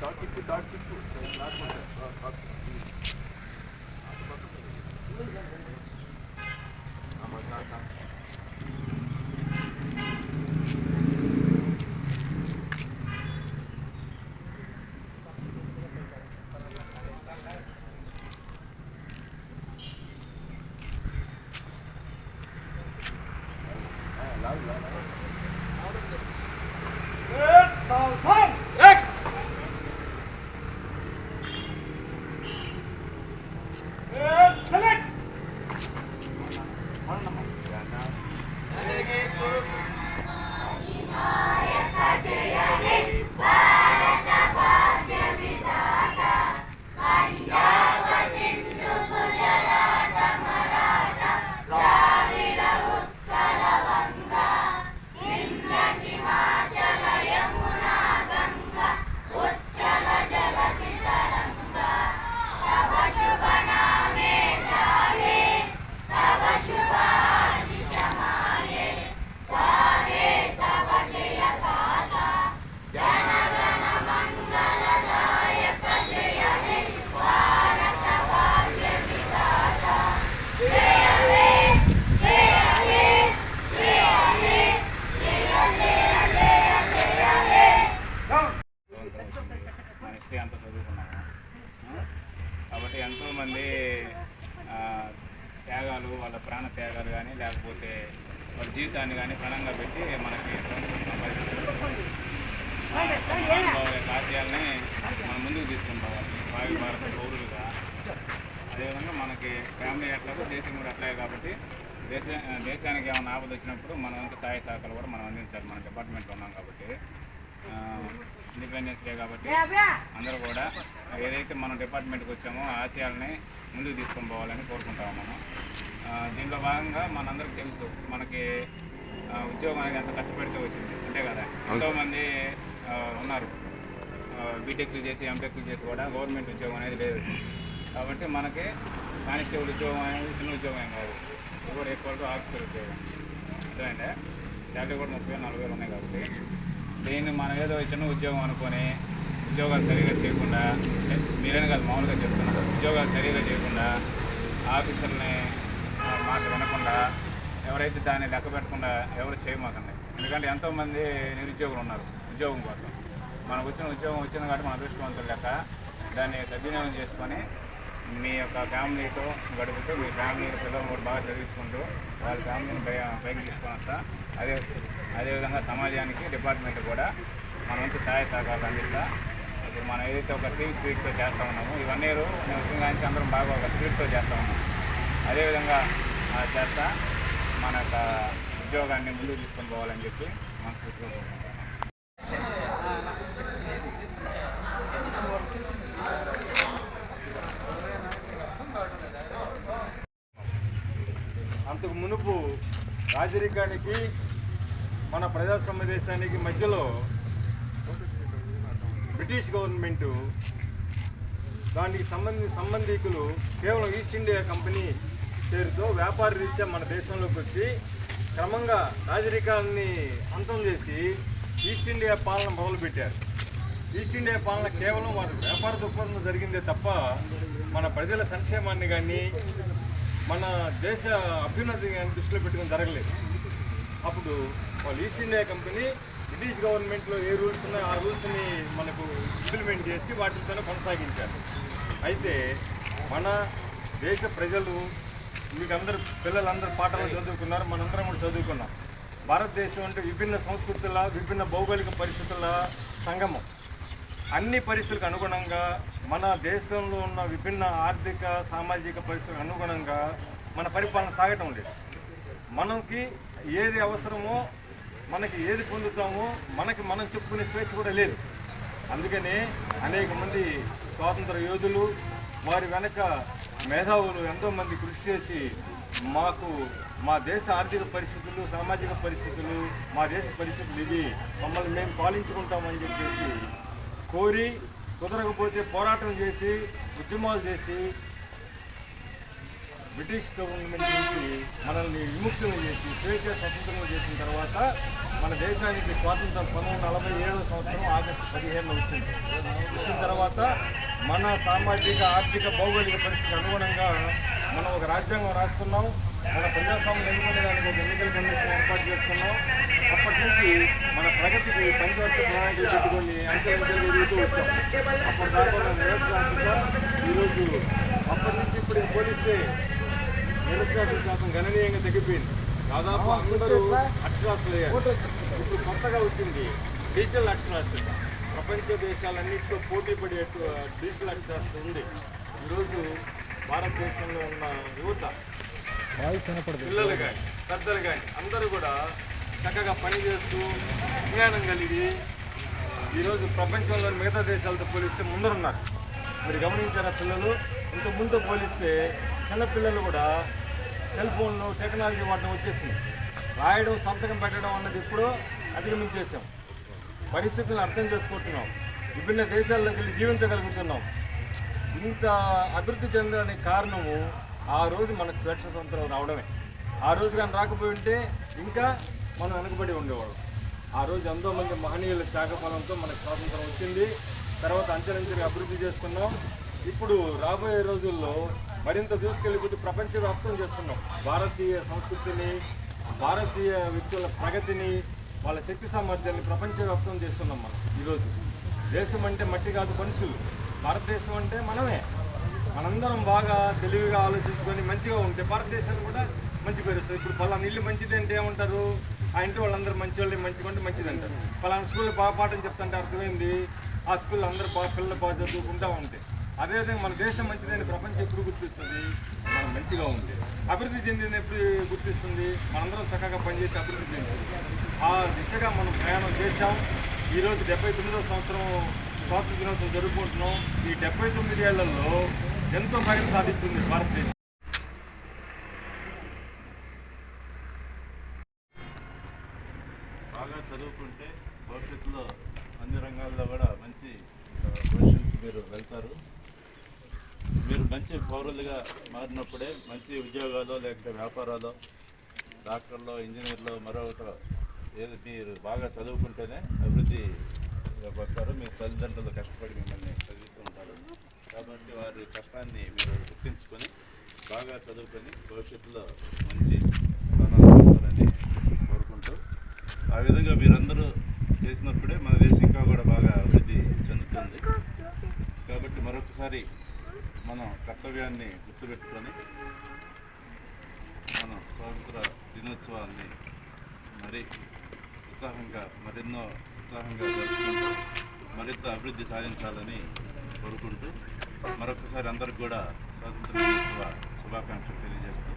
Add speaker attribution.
Speaker 1: டாக்கிக்கு
Speaker 2: டாக்கிக்கு சரி last one sir last ஆமாம் sir sir Love, love, love.
Speaker 1: History అంత చదువుకున్నాము కాబట్టి ఎంతోమంది త్యాగాలు వాళ్ళ ప్రాణ త్యాగాలు కానీ లేకపోతే వాళ్ళ జీవితాన్ని కానీ ప్రణంగా పెట్టి మనకి స్వాతంత్రం ఆశయాల్ని మనం ముందుకు తీసుకుంటాం భావి భారత పౌరులుగా. అదేవిధంగా మనకి ఫ్యామిలీ ఎట్లాగో దేశం కూడా అట్లాగే కాబట్టి దేశ దేశానికి ఏమైనా ఆపద వచ్చినప్పుడు మనం ఇంకా సహాయ సహకారాలు కూడా మనం అందించాలి. మన డిపార్ట్మెంట్లో ఉన్నాం కాబట్టి. ఇండిపెండెన్స్ డే కాబట్టి అందరూ కూడా ఏదైతే మనం డిపార్ట్మెంట్కి వచ్చామో ఆశయాలని ముందుకు తీసుకొని పోవాలని కోరుకుంటాము మనం ఆ, దీంట్లో భాగంగా మనందరికీ తెలుసు మనకి ఉద్యోగం అనేది ఎంత కష్టపడితే వచ్చింది. అంతే కదా? ఎంతోమంది ఉన్నారు. బీటెక్లు చేసి ఎంటెక్లు చేసి కూడా గవర్నమెంట్ ఉద్యోగం అనేది లేదు. కాబట్టి మనకి కానిస్టేబుల్ ఉద్యోగం అనేది చిన్న ఉద్యోగం ఏం కాదు. ఇది కూడా ఎక్కువ ఆఫీసర్ ఉద్యోగం. అర్థమైందా? శాలరీ కూడా ముప్పై వేలు నలభై వేలు ఉన్నాయి కాబట్టి దీన్ని మనం ఏదో చిన్న ఉద్యోగం అనుకొని ఉద్యోగాలు సరిగా చేయకుండా మీరేనే కాదు మామూలుగా చెప్తున్నారు ఉద్యోగాలు సరిగా చేయకుండా ఆఫీసర్ని మాట వినకుండా ఎవరైతే దాన్ని లెక్క పెట్టకుండా ఎవరు చేయమాకండి. ఎందుకంటే ఎంతోమంది నిరుద్యోగులు ఉన్నారు ఉద్యోగం కోసం. మనకు వచ్చిన ఉద్యోగం వచ్చింది కాబట్టి మన అదృష్టవంతులు లెక్క దాన్ని సద్వినియోగం చేసుకొని మీ యొక్క ఫ్యామిలీతో గడుపుతూ మీ ఫ్యామిలీ పిల్లలు కూడా బాగా చదివించుకుంటూ వాళ్ళ ఫ్యామిలీని పై పైకి తీసుకొని వస్తా. అదే అదేవిధంగా సమాజానికి డిపార్ట్మెంట్ కూడా మన వంతు సహాయ సహకారాలు అందిస్తా. ఇప్పుడు మనం ఏదైతే ఒక టీమ్ స్పీడ్తో చేస్తూ ఉన్నాము ఇవన్నీ నేను వచ్చిన అందరం బాగా ఒక స్పీడ్తో చేస్తూ ఉన్నాం. అదేవిధంగా చేస్తా మన యొక్క ఉద్యోగాన్ని ముందుకు తీసుకొని పోవాలని చెప్పి మనస్ఫూర్తిగా
Speaker 3: అంతకు మునుపు రాజరికానికి మన ప్రజాస్వామ్య దేశానికి మధ్యలో బ్రిటిష్ గవర్నమెంట్ దానికి సంబంధి సంబంధికులు కేవలం ఈస్ట్ ఇండియా కంపెనీ పేరుతో వ్యాపార రీత్యా మన దేశంలోకి వచ్చి క్రమంగా రాజరికాలని అంతం చేసి ఈస్ట్ ఇండియా పాలన మొదలుపెట్టారు. ఈస్ట్ ఇండియా పాలన కేవలం వారి వ్యాపార దృక్పథం జరిగిందే తప్ప మన ప్రజల సంక్షేమాన్ని కానీ మన దేశ అభ్యున్నతి కానీ దృష్టిలో పెట్టుకుని జరగలేదు. అప్పుడు వాళ్ళు ఈస్ట్ ఇండియా కంపెనీ బ్రిటిష్ గవర్నమెంట్లో ఏ రూల్స్ ఉన్నాయో ఆ రూల్స్ని మనకు ఇంప్లిమెంట్ చేసి వాటితోనే కొనసాగించారు. అయితే మన దేశ ప్రజలు మీకు అందరు పిల్లలందరూ పాఠాలు చదువుకున్నారు మనందరం కూడా చదువుకున్నాం. భారతదేశం అంటే విభిన్న సంస్కృతుల విభిన్న భౌగోళిక పరిస్థితుల సంగమం. అన్ని పరిస్థితులకు అనుగుణంగా మన దేశంలో ఉన్న విభిన్న ఆర్థిక సామాజిక పరిస్థితులకు అనుగుణంగా మన పరిపాలన సాగటం లేదు. మనకి ఏది అవసరమో మనకి ఏది పొందుతామో మనకి మనం చెప్పుకునే స్వేచ్ఛ కూడా లేదు. అందుకనే అనేక మంది స్వాతంత్ర యోధులు వారి వెనక మేధావులు ఎంతోమంది కృషి చేసి మాకు మా దేశ ఆర్థిక పరిస్థితులు సామాజిక పరిస్థితులు మా దేశ పరిస్థితులు ఇవి మమ్మల్ని మేము పాలించుకుంటామని చెప్పేసి కోరి కుదరకపోతే పోరాటం చేసి ఉద్యమాలు చేసి బ్రిటిష్ గవర్నమెంట్ నుంచి మనల్ని విముక్తులు చేసి స్వేచ్ఛ స్వతంత్రం చేసిన తర్వాత మన దేశానికి స్వాతంత్రం పంతొమ్మిది నలభై ఏడవ సంవత్సరం ఆగస్టు పదిహేను వచ్చింది. వచ్చిన తర్వాత మన సామాజిక ఆర్థిక భౌగోళిక పరిస్థితికి అనుగుణంగా మనం ఒక రాజ్యాంగం రాసుకున్నాం మన ప్రజాస్వామ్యం ఎన్నుకునేదానికి ఒక ఎన్నికల కమిషన్ ఏర్పాటు చేసుకున్నాం. అప్పటి నుంచి మన ప్రగతికి పంచవర్ష ప్రణాళికలు పెట్టుకొని అంచెలంచెలు ఎదుగుతూ వచ్చాం. అప్పటి దాకా నిరక్షరాస్యత ఈరోజు అప్పటి నుంచి ఇప్పుడు పోలిస్తే నిరక్షరాస్యత శాతం గణనీయంగా తగ్గిపోయింది. దాదాపు అందరూ అక్షరాస్యులయ్యారు ఇప్పుడు కొత్తగా వచ్చింది డిజిటల్ అక్షరాస్యత. ప్రపంచ దేశాలన్నింటితో పోటీ పడే డిజిటల్ అక్షరాస్యత ఉంది. ఈరోజు భారతదేశంలో ఉన్న యువత పిల్లలు కానీ పెద్దలు కానీ అందరూ కూడా చక్కగా పని చేస్తూ విజ్ఞానం కలిగి ఈరోజు ప్రపంచంలోని మిగతా దేశాలతో పోలిస్తే ముందరున్నారు. మీరు గమనించారా పిల్లలు? ఇంత ముందు పోలిస్తే చిన్న పిల్లలు కూడా సెల్ ఫోన్లు టెక్నాలజీ వాటిని వచ్చేసింది. రాయడం సంతకం పెట్టడం అన్నది ఇప్పుడు అధిగమించేసాం పరిస్థితులను అర్థం చేసుకుంటున్నాం. విభిన్న దేశాల్లోకి వెళ్ళి జీవించగలుగుతున్నాం. ఇంత అభివృద్ధి చెందడానికి కారణము ఆ రోజు మనకు స్వేచ్ఛ స్వతంత్రం రావడమే. ఆ రోజు కానీ రాకపోయి ఉంటే ఇంకా మనం వెనకబడి ఉండేవాళ్ళం. ఆ రోజు ఎంతో మంది మహనీయుల త్యాగఫలంతో మనకు స్వాతంత్రం వచ్చింది. తర్వాత అంచెలంచెలుగా అభివృద్ధి చేసుకున్నాం. ఇప్పుడు రాబోయే రోజుల్లో మరింత దూసుకెళ్ళిపోతే ప్రపంచవ్యాప్తం చేస్తున్నాం. భారతీయ సంస్కృతిని భారతీయ వ్యక్తుల ప్రగతిని వాళ్ళ శక్తి సామర్థ్యాన్ని ప్రపంచవ్యాప్తం చేస్తున్నాం మనం ఈరోజు. దేశం అంటే మట్టి కాదు మనుషులు. భారతదేశం అంటే మనమే. మనందరం బాగా తెలివిగా ఆలోచించుకొని మంచిగా ఉంటే భారతదేశానికి కూడా మంచి పేరు వస్తుంది. ఇప్పుడు పలానా ఇల్లు మంచిది అంటే ఏమంటారు? ఆ ఇంటి వాళ్ళందరూ మంచి వాళ్ళు మంచిగా ఉంటే మంచిది అంటారు. పలానా స్కూల్లో బాగా పాఠం చెప్తుంటే అర్థమైంది. ఆ స్కూల్లో అందరూ బాగా పిల్లలు బాగా చదువుకుంటా ఉంటాయి అదేవిధంగా మన దేశం మంచిదని ప్రపంచం ఎప్పుడు గుర్తిస్తుంది? మనం మంచిగా ఉంటే. అభివృద్ధి చెందింది ఎప్పుడు గుర్తిస్తుంది? మనందరం చక్కగా పనిచేసి అభివృద్ధి చెందింది ఆ దిశగా మనం ప్రయాణం చేశాం. ఈరోజు డెబ్బై తొమ్మిదో సంవత్సరం స్వాతంత్ర దినోత్సవం జరుపుకుంటున్నాం. ఈ డెబ్బై తొమ్మిది ఏళ్ళలో ఎంతో పైన సాధించింది భారతదేశం
Speaker 2: బాగా చదువుకుంటే భవిష్యత్తులో అన్ని రంగాల్లో కూడా మంచి ఆ, పొజిషన్కి మీరు వెళ్తారు మీరు మంచి మారినప్పుడే మంచి ఉద్యోగాలు లేకపోతే వ్యాపారాలు డాక్టర్లు ఇంజనీర్లు మరొకటి ఏది మీరు బాగా చదువుకుంటేనే అభివృద్ధి వస్తారు. మీ తల్లిదండ్రులు కష్టపడి మిమ్మల్ని చదివిస్తూ ఉంటారు. కాబట్టి వారి కష్టాన్ని మీరు గుర్తించుకొని బాగా చదువుకొని భవిష్యత్తులో మంచి స్థానాలు వస్తారని కోరుకుంటూ ఆ విధంగా మీరందరూ చేసినప్పుడే మన దేశం ఇంకా కూడా బాగా అభివృద్ధి చెందుతుంది. కాబట్టి మరొకసారి మనం కర్తవ్యాన్ని గుర్తుపెట్టుకొని మనం స్వాతంత్ర దినోత్సవాన్ని మరి ఉత్సాహంగా మరెన్నో ఉత్సాహంగా జరుపుకుంటూ మరింత అభివృద్ధి సాధించాలని కోరుకుంటూ మరొకసారి అందరికి కూడా స్వాతంత్ర దినోత్సవ శుభాకాంక్షలు తెలియజేస్తూ